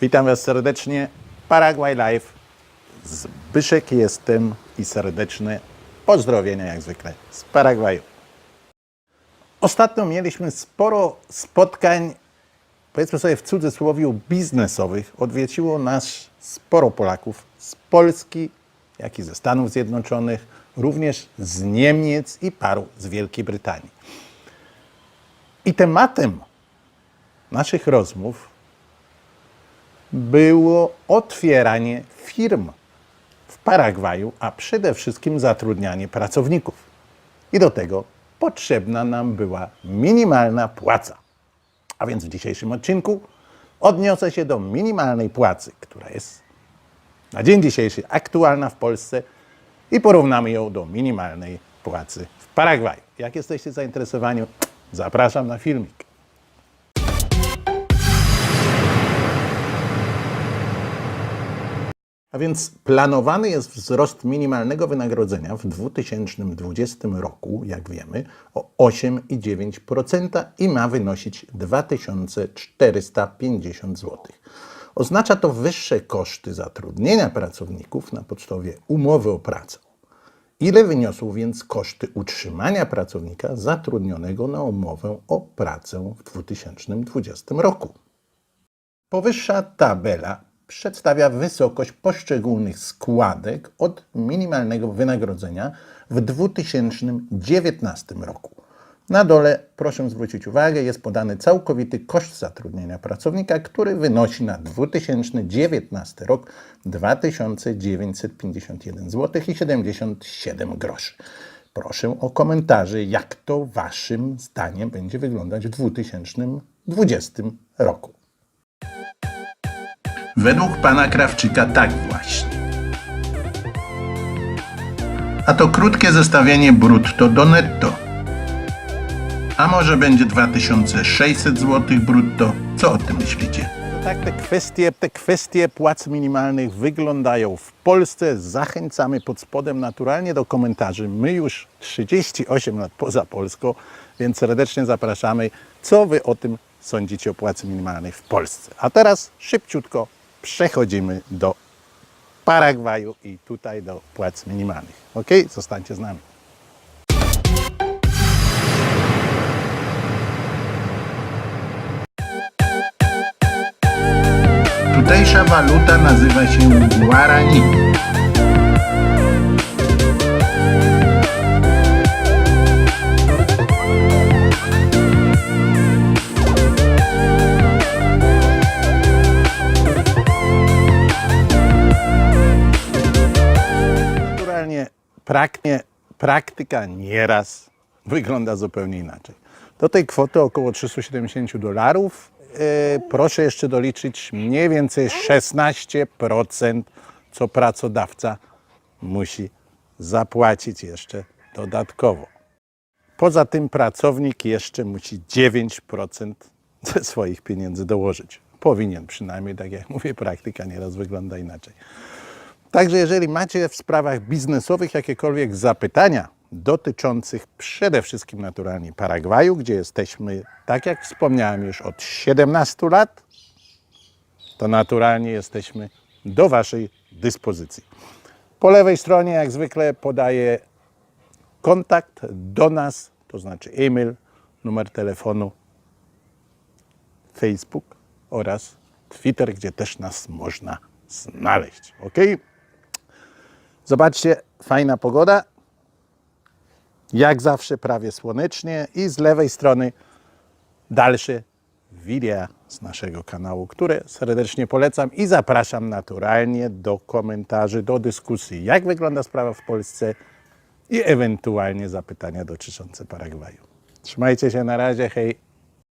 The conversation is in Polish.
Witam Was serdecznie. Paraguay Live. Zbyszek jestem i serdeczne pozdrowienia jak zwykle z Paragwaju. Ostatnio mieliśmy sporo spotkań, powiedzmy sobie w cudzysłowie, biznesowych. Odwiedziło nas sporo Polaków z Polski, jak i ze Stanów Zjednoczonych, również z Niemiec i paru z Wielkiej Brytanii. I tematem naszych rozmów było otwieranie firm w Paragwaju, a przede wszystkim zatrudnianie pracowników. I do tego potrzebna nam była minimalna płaca. A więc w dzisiejszym odcinku odniosę się do minimalnej płacy, która jest na dzień dzisiejszy aktualna w Polsce i porównamy ją do minimalnej płacy w Paragwaju. Jak jesteście zainteresowani, zapraszam na filmik. A więc planowany jest wzrost minimalnego wynagrodzenia w 2020 roku, jak wiemy, o 8,9% i ma wynosić 2450 zł. Oznacza to wyższe koszty zatrudnienia pracowników na podstawie umowy o pracę. Ile wyniosą więc koszty utrzymania pracownika zatrudnionego na umowę o pracę w 2020 roku? Powyższa tabela przedstawia wysokość poszczególnych składek od minimalnego wynagrodzenia w 2019 roku. Na dole, proszę zwrócić uwagę, jest podany całkowity koszt zatrudnienia pracownika, który wynosi na 2019 rok 2951 zł i 77 groszy. Proszę o komentarze, jak to Waszym zdaniem będzie wyglądać w 2020 roku. Według pana Krawczyka tak właśnie. A to krótkie zestawienie brutto do netto. A może będzie 2600 zł brutto? Co o tym myślicie? Tak te kwestie, te kwestie płac minimalnych wyglądają w Polsce. Zachęcamy pod spodem naturalnie do komentarzy. My już 38 lat poza Polską, więc serdecznie zapraszamy, co wy o tym sądzicie o płacy minimalnej w Polsce. A teraz szybciutko przechodzimy do Paragwaju i tutaj do płac minimalnych. Ok? Zostańcie z nami. Tutejsza waluta nazywa się Guarani. Praktycznie, praktyka nieraz wygląda zupełnie inaczej. Do tej kwoty około 370 dolarów e, proszę jeszcze doliczyć mniej więcej 16%, co pracodawca musi zapłacić jeszcze dodatkowo. Poza tym pracownik jeszcze musi 9% ze swoich pieniędzy dołożyć. Powinien przynajmniej, tak jak mówię, praktyka nieraz wygląda inaczej. Także jeżeli macie w sprawach biznesowych jakiekolwiek zapytania dotyczących przede wszystkim naturalnie Paragwaju, gdzie jesteśmy, tak jak wspomniałem już od 17 lat, to naturalnie jesteśmy do Waszej dyspozycji. Po lewej stronie, jak zwykle, podaję kontakt do nas, to znaczy e-mail, numer telefonu, Facebook oraz Twitter, gdzie też nas można znaleźć. Ok? Zobaczcie, fajna pogoda. Jak zawsze prawie słonecznie i z lewej strony dalsze wideo z naszego kanału, które serdecznie polecam i zapraszam naturalnie do komentarzy, do dyskusji, jak wygląda sprawa w Polsce i ewentualnie zapytania dotyczące Paragwaju. Trzymajcie się na razie, hej!